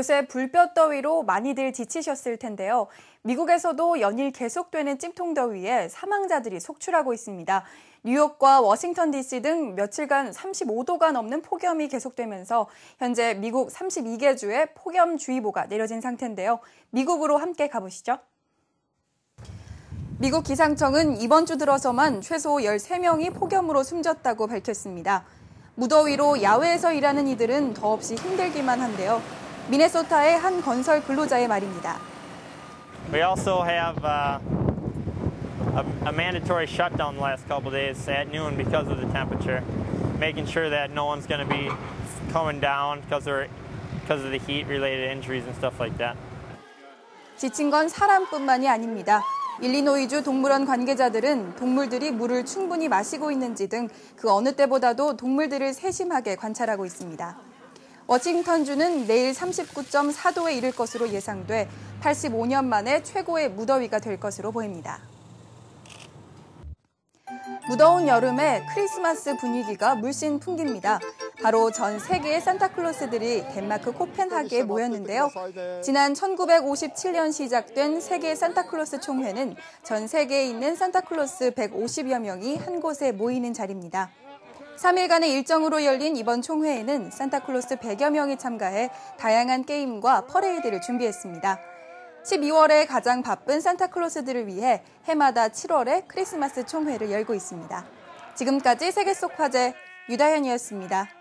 요새 불볕 더위로 많이들 지치셨을 텐데요. 미국에서도 연일 계속되는 찜통 더위에 사망자들이 속출하고 있습니다. 뉴욕과 워싱턴 DC 등 며칠간 35도가 넘는 폭염이 계속되면서 현재 미국 32개 주에 폭염주의보가 내려진 상태인데요. 미국으로 함께 가보시죠. 미국 기상청은 이번 주 들어서만 최소 13명이 폭염으로 숨졌다고 밝혔습니다. 무더위로 야외에서 일하는 이들은 더없이 힘들기만 한데요. 미네소타의 한 건설 근로자의 말입니다. We also have uh, a, mandatory shutdown the last couple days at noon because of the temperature, making sure that no one's going to be coming down because of, because of the heat-related injuries and stuff like that. 지친 건 사람뿐만이 아닙니다. 일리노이주 동물원 관계자들은 동물들이 물을 충분히 마시고 있는지 등 그 어느 때보다도 동물들을 세심하게 관찰하고 있습니다. 워싱턴주는 내일 39.4도에 이를 것으로 예상돼 85년 만에 최고의 무더위가 될 것으로 보입니다. 무더운 여름에 크리스마스 분위기가 물씬 풍깁니다. 바로 전 세계의 산타클로스들이 덴마크 코펜하게에 모였는데요. 지난 1957년 시작된 세계 산타클로스 총회는 전 세계에 있는 산타클로스 150여 명이 한 곳에 모이는 자리입니다. 3일간의 일정으로 열린 이번 총회에는 산타클로스 100여 명이 참가해 다양한 게임과 퍼레이드를 준비했습니다. 12월에 가장 바쁜 산타클로스들을 위해 해마다 7월에 크리스마스 총회를 열고 있습니다. 지금까지 세계 속 화제 유다현이었습니다.